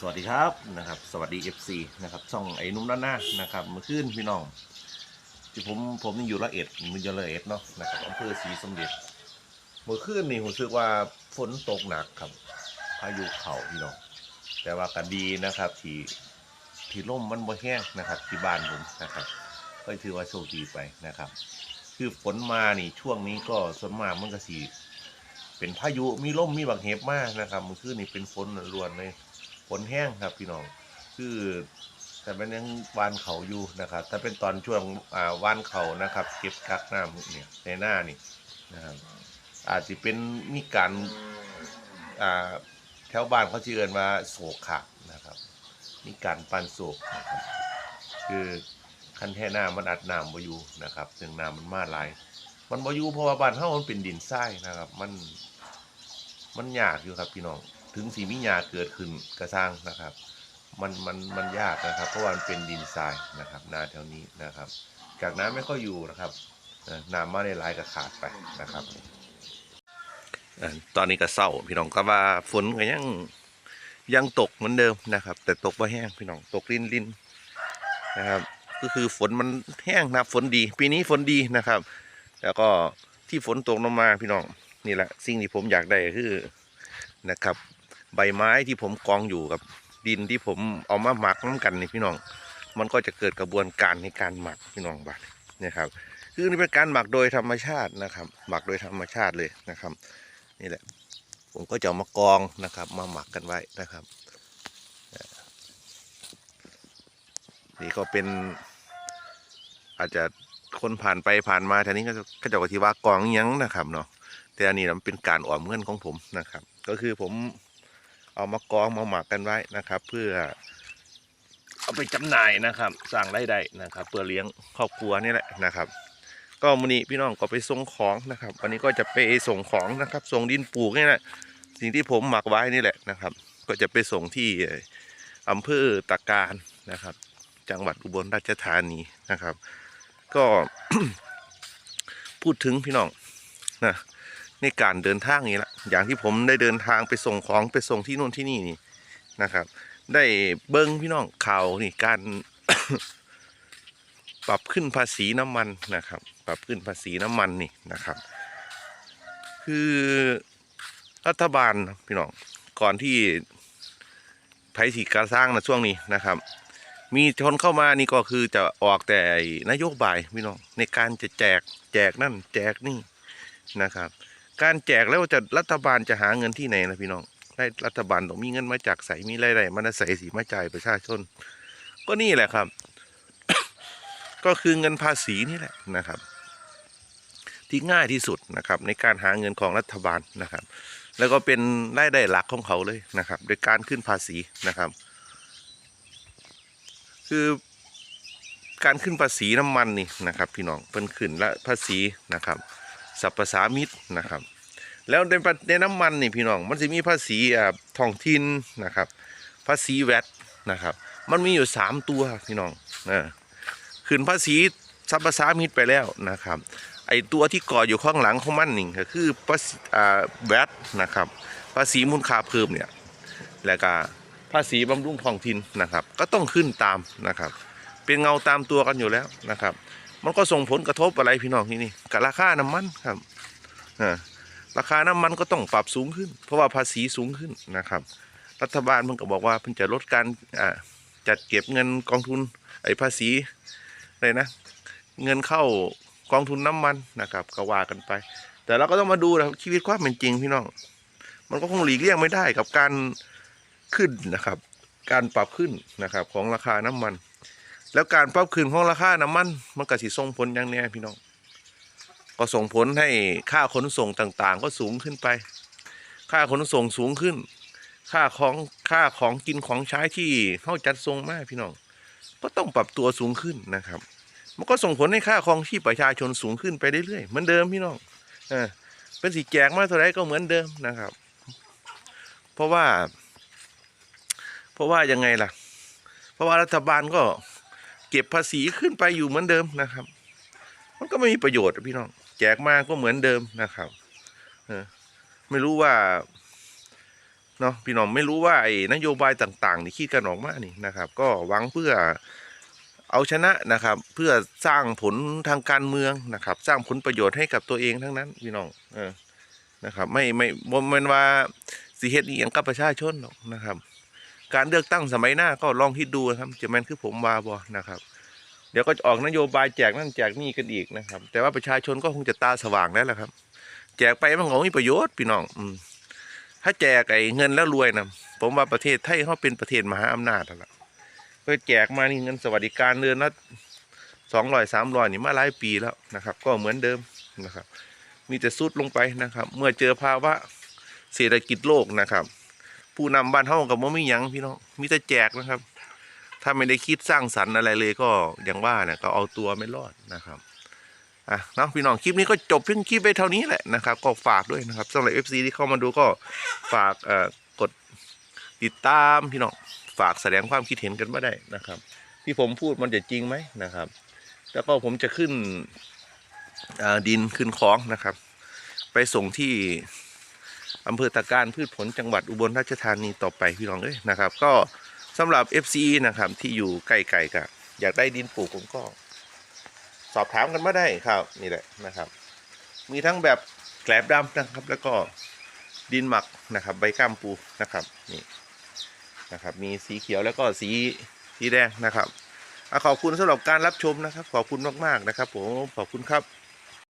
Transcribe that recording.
สวัสดีครับนะครับสวัสดี FC นะครับช่องไอ้นุ่มด้านหน้านะครับเมื่อคืนพี่น้องที่ผมผมนี่อยู่ละเอ็ดมันอยู่ละเอ็ดเนาะนะครับอำเภอศรีสมเด็จเมื่อคืนนี่ผมรู้สึกว่าฝนตกหนักครับพายุเข่าพี่น้องแต่ว่าก็ดีนะครับที่ที่ร่มมันบ่แห้งนะครับที่บ้านผมนะครับก็ถือว่าโชคดีไปนะครับ คือฝนมานี่ช่วงนี้ก็ส่วนมากมันก็สีเป็นพายุมีลมมีบักเห็บมากนะครับเมื่อคืนนี่เป็นฝนล้วนเลย ฝนแห้งครับพี่น้อง คือแต่เป็นยังวานเขาอยู่นะครับ ถ้าเป็นตอนช่วงอ่าวานเขานะครับ เก็บกักน้ำเนี่ยในหน้านี่นะครับอาจจะเป็นมีการอ่าแถวบ้านเขาชื่อเอินว่าโศกขานะครับ มีการปั้นโศกนะครับคือคันแท่น้ำมันอัดน้ำมาอยู่นะครับ ซึ่งน้ำมันมาหลายมันมาอยู่เพราะว่าบ้านเฮามันเป็นดินทรายนะครับ มันมันยากอยู่ครับพี่น้อง ถึงสีมิยาเกิดขึ้นกระสร้างนะครับ มันมันมันยากนะครับ เพราะว่ามันเป็นดินทรายนะครับ นาแถวนี้นะครับ จากน้ำไม่ค่อยอยู่นะครับน้ำมาในลายก็ขาดไปนะครับตอนนี้ก็เศร้าพี่น้องก็ว่าฝนก็ยังยังตกเหมือนเดิมนะครับ แต่ตกว่าแห้งพี่น้องตกลินลินนะครับ ก็คือฝนมันแห้งนะครับฝนดี ปีนี้ฝนดีนะครับ แล้วก็ที่ฝนตกลงมาพี่น้องนี่แหละสิ่งที่ผมอยากได้คือนะครับ ใบไม้ที่ผมกองอยู่กับดินที่ผมเอามาหมักน้ำกันนี่พี่น้อง มันก็จะเกิดกระบวนการในการหมักพี่น้องบัดนี่ครับ คือนี่เป็นการหมักโดยธรรมชาตินะครับ หมักโดยธรรมชาติเลยนะครับ นี่แหละ ผมก็จะมากองนะครับ มาหมักกันไว้นะครับ นี่ก็เป็น อาจจะคนผ่านไปผ่านมาแถวนี้ก็จะก็จะว่าที่ว่ากองยังนะครับเนาะแต่อันนี้มันเป็นการออมเงินของผมนะครับ ก็คือผม เอามากองมาหมักกันไว้นะครับ เพื่อเอาไปจำหน่ายนะครับสร้างรายได้นะครับ เพื่อเลี้ยงครอบครัวนี่แหละนะครับ ก็วันนี้พี่น้องก็ไปส่งของนะครับ วันนี้ก็จะไปส่งของนะครับ ส่งดินปลูกนี่แหละสิ่งที่ผมหมักไว้นี่แหละนะครับ ก็จะไปส่งที่อำเภอตะการนะครับ จังหวัดอุบลราชธานีนะครับ ก็พูดถึงพี่น้องนะ ในการเดินทางนี้ละอย่างที่ผมได้เดินทางไปส่งของไปส่งที่นู่นที่นี่นี่นะครับ ได้เบิ้งพี่น้องข่าวนี่การปรับขึ้นภาษีน้ำมันนะครับ ปรับขึ้นภาษีน้ำมันนี่นะครับ คือรัฐบาลพี่น้องก่อนที่ไทยสีการสร้างนะช่วงนี้นะครับ มีชนเข้ามานี่ก็คือจะออกแต่นโยบายพี่น้องในการจะแจกแจกนั่นแจกนี่นะครับ การแจกแล้วจะรัฐบาลจะหาเงินที่ไหนนะพี่น้องได้รัฐบาลต้องมีเงินมาจากใสมีรายได้มาใส่สีมาจ่ายประชาชน ก็นี่แหละครับ ก็คือเงินภาษีนี่แหละนะครับ ที่ง่ายที่สุดนะครับ ในการหาเงินของรัฐบาลนะครับ แล้วก็เป็นรายได้หลักของเขาเลยนะครับ โดยการขึ้นภาษีนะครับ คือการขึ้นภาษีน้ำมันนี่นะครับ พี่น้องเพิ่นขึ้นและภาษีนะครับ สรรพสามิตนะครับ แล้วในในน้ำมันนี่พี่น้องมันจะมีภาษีอ่าท้องถิ่นนะครับ ภาษีแวดนะครับ มันมีอยู่สามตัวพี่น้องนะขึ้นภาษีสรรพสามิตไปแล้วนะครับไอตัวที่ก่ออยู่ข้างหลังของมันนี่ก็คือภาษีแวดนะครับ ภาษีมูลค่าเพิ่มเนี่ยแล้วก็ภาษีบำรุงท้องถิ่นนะครับ ก็ต้องขึ้นตามนะครับ เป็นเงาตามตัวกันอยู่แล้วนะครับ มันก็ส่งผลกระทบอะไรพี่น้องที่นี่กับราคาน้ำมันครับราคาน้ำมันก็ต้องปรับสูงขึ้น เพราะว่าภาษีสูงขึ้นนะครับ รัฐบาลมันก็บอกว่าเพิ่งจะลดการจัดเก็บเงินกองทุนไอ้ภาษีอะไรนะ เงินเข้ากองทุนน้ำมันนะครับก็ว่ากันไป แต่เราก็ต้องมาดูนะครับชีวิตความเป็นจริงพี่น้อง มันก็คงหลีกเลี่ยงไม่ได้กับการขึ้นนะครับ การปรับขึ้นนะครับของราคาน้ำมัน แล้วการปรับขึ้นของราคาน้ำมัน มันก็สิส่งผลอย่างแน่พี่น้อง ก็ส่งผลให้ค่าขนส่งต่างๆ ก็สูงขึ้นไป ค่าขนส่งสูงขึ้น ค่าของค่าของกินของใช้ที่เข้าจัดส่งมากพี่น้อง ก็ต้องปรับตัวสูงขึ้นนะครับ มันก็ส่งผลให้ค่าครองชีพประชาชนสูงขึ้นไปเรื่อยๆเหมือนเดิมพี่น้องเออเป็นสีแจกมาเท่าไรก็เหมือนเดิมนะครับ เพราะว่า เพราะว่ายังไงล่ะ เพราะว่ารัฐบาลก็ เก็บภาษีขึ้นไปอยู่เหมือนเดิมนะครับ มันก็ไม่มีประโยชน์พี่น้อง แจกมาก็เหมือนเดิมนะครับเออไม่รู้ว่าเนาะพี่น้องไม่รู้ว่าไอ้นโยบายต่างๆนี่คิดกันออกมานี่นะครับ ก็หวังเพื่อเอาชนะนะครับ เพื่อสร้างผลทางการเมืองนะครับ สร้างผลประโยชน์ให้กับตัวเองทั้งนั้นพี่น้องเออนะครับ ไม่ไม่บ่แม่นว่าสิเฮ็ดอีหยังกับประชาชนหรอกนะครับ การเลือกตั้งสมัยหน้าก็ลองคิดดูนะครับจะแมนคือผมวาบ่นะครับ เดี๋ยวก็จะออกนโยบายแจกนั่นแจกนี่กันอีกนะครับ แต่ว่าประชาชนก็คงจะตาสว่างแล้วแหละครับ แจกไปมันก็มีประโยชน์พี่น้องอืมถ้าแจกไอ้เงินแล้วรวยนะผมว่าประเทศไทยเขาเป็นประเทศมหาอำนาจแล้วล่ะก็แจกมานี่เงินสวัสดิการเดือนละสองร้อยสามร้อยนี่มาหลายปีแล้วนะครับ ก็เหมือนเดิมนะครับ มีแต่สุดลงไปนะครับ เมื่อเจอภาวะเศรษฐกิจโลกนะครับ ผู้นำบ้านเฮากับว่าไม่ยังพี่น้องมีแต่แจกนะครับ ถ้าไม่ได้คิดสร้างสรรค์อะไรเลยก็อย่างว่าเนี่ยก็เอาตัวไม่รอดนะครับอะนะพี่น้องคลิปนี้ก็จบเพียงคลิปไปเท่านี้แหละนะครับ ก็ฝากด้วยนะครับสำหรับ FC ที่เข้ามาดูก็ฝากเอ่อกดติดตามพี่น้องฝากแสดงความคิดเห็นกันมาได้นะครับ ที่ผมพูดมันจะจริงไหมนะครับ แล้วก็ผมจะขึ้นดินขึ้นคลองนะครับ ไปส่งที่ อำเภอตะการพืชผลจังหวัดอุบลราชธานีต่อไปพี่น้องเอ้ยนะครับ ก็สำหรับ FC นะครับที่อยู่ใกล้ๆกับอยากได้ดินปลูกผมก็ สอบถามกันมาได้ครับนี่แหละนะครับ มีทั้งแบบแกลบดำนะครับ แล้วก็ดินหมักนะครับ ใบก้ามปูนะครับนี่นะครับ มีสีเขียวแล้วก็สีสีแดงนะครับอขอบคุณสำหรับการรับชมนะครับ ขอบคุณมากๆนะครับผมขอบคุณครับ